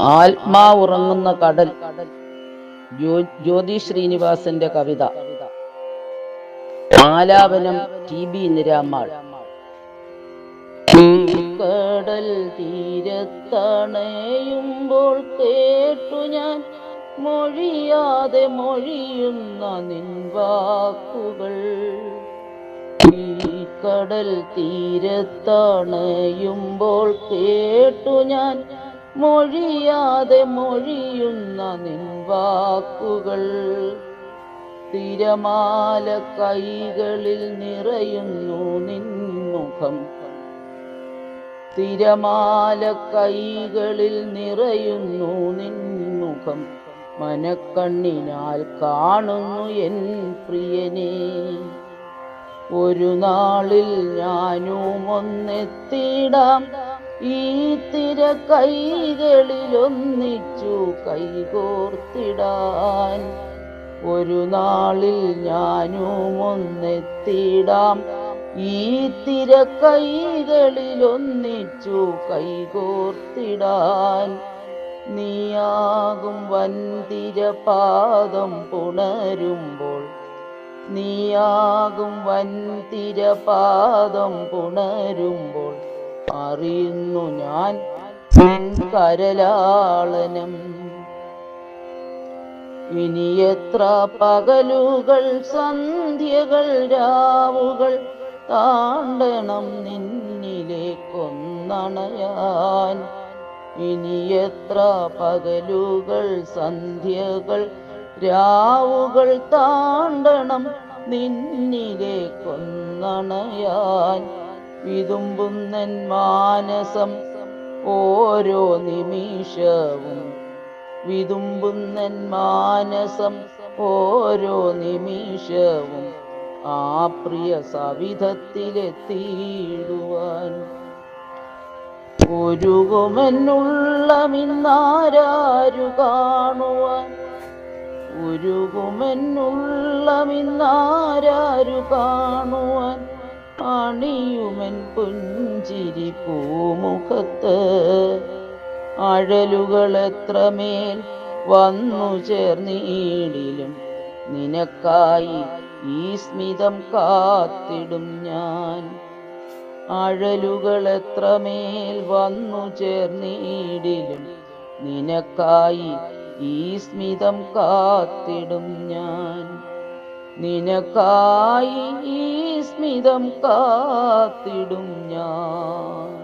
ആത്മാ ഉറങ്ങുന്ന കടൽ. ജ്യോ- ജ്യോതി ശ്രീനിവാസന്റെ കവിത. ആലാപനം ടി ബി നിരാമാൾ കടൽ തീരത്തണയുമ്പോൾ കേട്ടു ഞാൻ മൊഴിയാതെ മൊഴിയുന്ന നിൻവാക്കുകൾ. കടൽ തീരത്തണയുമ്പോൾ കേട്ടു ഞാൻ മൊഴിയാതെ മൊഴിയുന്ന നിൻ വാക്കുകൾ തിരമാല കൈകളിൽ നിറയുന്നു നിൻ മുഖം. തിരമാല കൈകളിൽ നിറയുന്നു നിൻ മുഖം. മനക്കണ്ണിനാൽ കാണുന്നു എൻ പ്രിയനെ. ഒരു നാളിൽ ഞാനും ഒന്നെത്തിടാം. ഈ തിര കൈകളിലൊന്നിച്ചു കൈകോർത്തിടാൻ. ഒരു നാളിൽ ഞാനും ഒന്നെത്തിടാം ഈ തിര കൈകളിലൊന്നിച്ചു കൈകോർത്തിടാൻ. നീയാകും വന്തിര പാദം പുണരുമ്പോൾ. നീയാകും വന്തിര പാദം പുണരുമ്പോൾ. അറിയുന്നു ഞാൻ കരലാളനം. ഇനി എത്ര പകലുകൾ സന്ധ്യകൾ രാവുകൾ താണ്ടണം നിന്നിലേക്കൊന്നണയാൻ. ഇനി എത്ര പകലുകൾ സന്ധ്യകൾ രാവുകൾ താണ്ടണം നിന്നിലേക്കൊന്നണയാൻ. വിതുമ്പുന്നൻ മാനസം ഓരോ നിമിഷവും. വിതുമ്പുന്നൻ മാനസം ഓരോ നിമിഷവും. ആ പ്രിയ സവിധത്തിലെത്തിയിടുവാൻ. ഒരുകുമെന്നുള്ളമിന്നാരാരു കാണുവാൻ. ഒരുകുമെന്നുള്ളമിന്നാരാരു കാണുവാൻ. അണിയുമൻ പുഞ്ചിരി പൂമുഖത്ത്. അഴലുകൾ എത്രമേൽ വന്നു ചേർന്നീടിലും നിനക്കായി ഈ സ്മിതം കാത്തിടും ഞാൻ. അഴലുകൾ എത്രമേൽ വന്നു ചേർന്നീടിലും നിനക്കായി ഈ സ്മിതം കാത്തിടും ഞാൻ. നിനക്കായി സ്മിതം കാത്തിടും ഞാൻ.